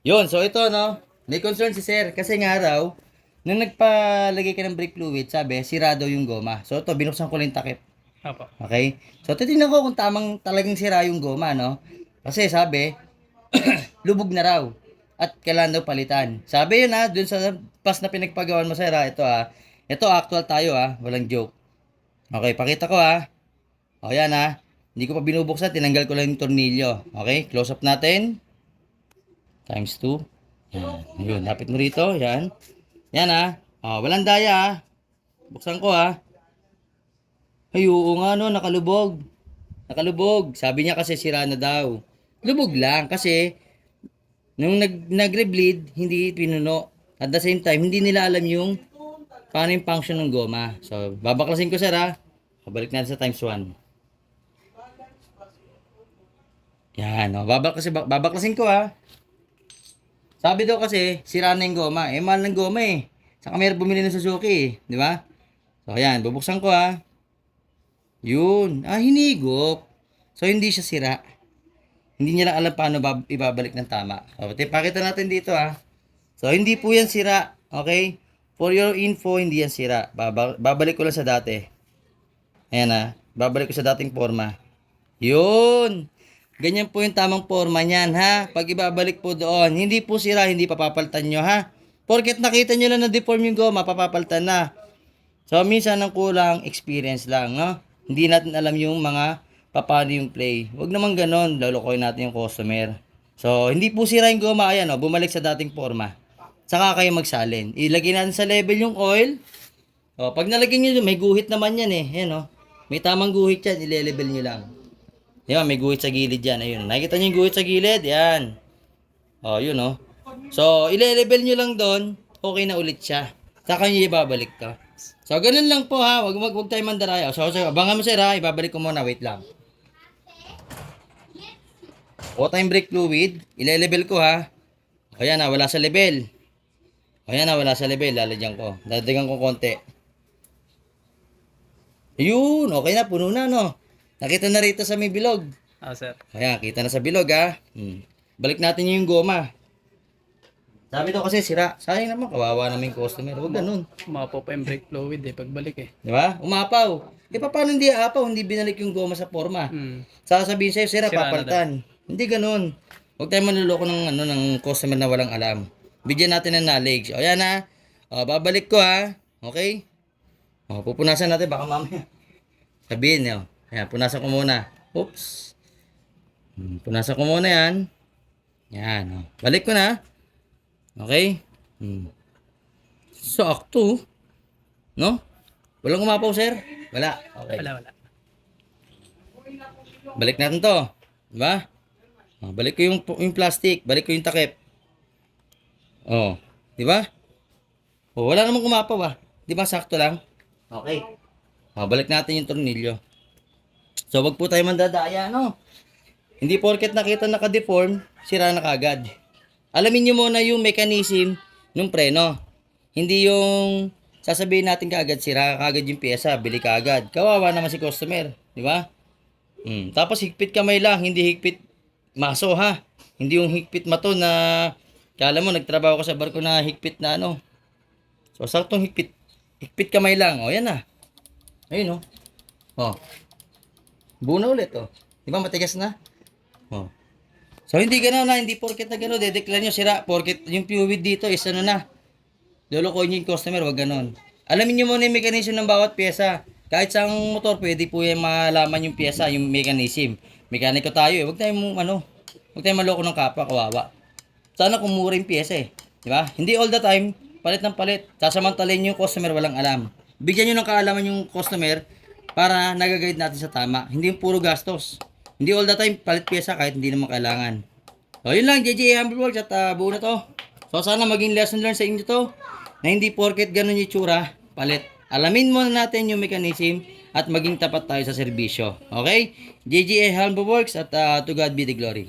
Yun, so ito, no? May concern si sir. Kasi nga raw, nung nagpalagay ka ng brake fluid, sabi, sira daw yung goma. So ito, binuksan ko lang yung takip. Apo. Okay? So, titignan ko kung tamang talagang sira yung goma, no? Kasi sabi, lubog na raw. At kailangan daw palitan. Sabi yun ha, dun sa pas na pinagpagawan mo, sir ha, ito ha. Ito, actual tayo ha, walang joke. Okay, pakita ko ha. O yan ha. Hindi ko pa binubuksan, tinanggal ko lang yung tornilyo. Okay, close up natin. Times 2. Yan. Yun, lapit mo rito. Yan. Yan ha. O, walang daya ha. Buksan ko ha. Ay, oo nga no, nakalubog. Nakalubog. Sabi niya kasi sira na daw. Lubog lang kasi nung nag nagre-bleed, hindi pinuno. At the same time, hindi nila alam yung paano yung function ng goma. So, babaklasin ko sir ha. Pabalik natin sa times 1. Yan, oh. babaklasin, babaklasin ko ha. Sabi daw kasi, sira na yung goma. Eh, mahal ng goma eh. Saka meron bumili ng Suzuki eh. Di ba? So, ayan, bubuksan ko ha. Yun. Ah, hinigop. So, hindi siya sira. Hindi niya lang alam paano bab- ibabalik ng tama. So, pakita natin dito ah. So, hindi po yan sira. Okay? For your info, hindi yan sira. Baba- babalik ko lang sa dati. Ayan ah. Babalik ko sa dating forma. Yun. Ganyan po yung tamang forma niyan ha. Pag ibabalik po doon, hindi po sira, hindi papapaltan nyo ha. Porket nakita nyo lang na deform yung goma, papapaltan na. So, minsan ang kulang experience lang, no? Hindi natin alam yung mga paano yung play. Huwag naman ganon, lulukoy natin yung customer. So, hindi po sira yung goma, ayan, oh, bumalik sa dating forma. Saka kayo magsalin. Ilagay natin sa level yung oil. O, pag nalagyan nyo, may guhit naman yan eh. Ayan, oh. May tamang guhit yan, ile-level nyo lang. Yan, may guhit sa gilid yan. Ayun, nakikita nyo yung guhit sa gilid? Yan. O, yun, oh. So, ile-level nyo lang doon, okay na ulit siya. Saka nyo ibabalik to. So, ganun lang po ha. Wag, wag, wag tayo mandaraya. So, so, abangan mo sir ha. Ibabalik ko muna. Wait lang. O time brake fluid. Ile-level ko ha. O yan na, wala sa level. O yan na, wala sa level. Lalagyan ko. Dadagan ko konti. Ayun, okay na. Puno na, no? Nakita na rito sa may bilog. Ah, sir. Ayan, kita na sa bilog ha. Hmm. Balik natin yung goma. Sabi daw kasi sira. Sayang naman, kawawa namin yung customer. Huwag ganun. Umapo pa yung brake fluid eh, pagbalik eh. Di ba? Umapaw. E pa, paano hindi aapaw? Hindi binalik yung goma sa forma. Hmm. Sasabihin sa'yo, sira, Sira papalitan. Hindi ganun. Huwag tayo manluloko ng, ano, ng customer na walang alam. Bigyan natin ng knowledge. O yan ha. O, babalik ko ha. Okay? O, pupunasan natin. Baka mamaya. Sabihin nyo. Ayan, punasan ko muna. Oops. Hmm, punasan ko muna yan. Yan. O. Balik ko na. Okay? Hmm. Sakto. No? Walang umapaw, sir? Wala. Okay. Wala, wala. Balik natin to. Diba? Oh, balik ko yung, yung plastic. Balik ko yung takip. Oh. Diba? Oh, wala namang kumapaw ah. Diba sakto lang? Okay. Oh, balik natin yung tornilyo. So, wag po tayo mandadaya, no? Hindi porket nakita naka-deform, sira na kagad. Alamin nyo muna yung mechanism ng preno. Hindi yung sasabihin natin kaagad, sira kagad yung pyesa, bili kaagad. Kawawa naman si customer, di ba? Hmm. Tapos higpit kamay lang, hindi higpit maso ha. Hindi yung higpit mato na kala mo nagtrabaho ka sa barko na higpit na ano. So saktong higpit higpit kamay lang. O yan na. Ayun oh. Oh. Buo na ulit oh. Di ba matigas na? Oh. So hindi gano'n na, hindi porket na gano'n, dedeclare nyo sira, porket yung fluid dito is ano na, lulukoy nyo yung customer, wag gano'n. Alamin nyo muna yung mechanism ng bawat pyesa. Kahit sa motor, pwede po yung malaman yung pyesa, yung mechanism. Mekaniko tayo eh, wag tayong ano, wag tayong maloko ng kapwa, kawawa. Sana kung mura yung pyesa eh. Di ba? Hindi all the time, palit ng palit. Sasamantalin yung customer, walang alam. Bigyan nyo ng kaalaman yung customer para nagaguide natin sa tama. Hindi yung puro gastos. Hindi all the time palit pyesa kahit hindi naman kailangan. So, yun lang, JJ Humble Works at uh, buo na to. So, sana maging lesson learned sa inyo to na hindi porket ganun yung tsura, palit. Alamin muna natin yung mechanism at maging tapat tayo sa serbisyo. Okay? JGA Humble Works at uh, to God be the glory.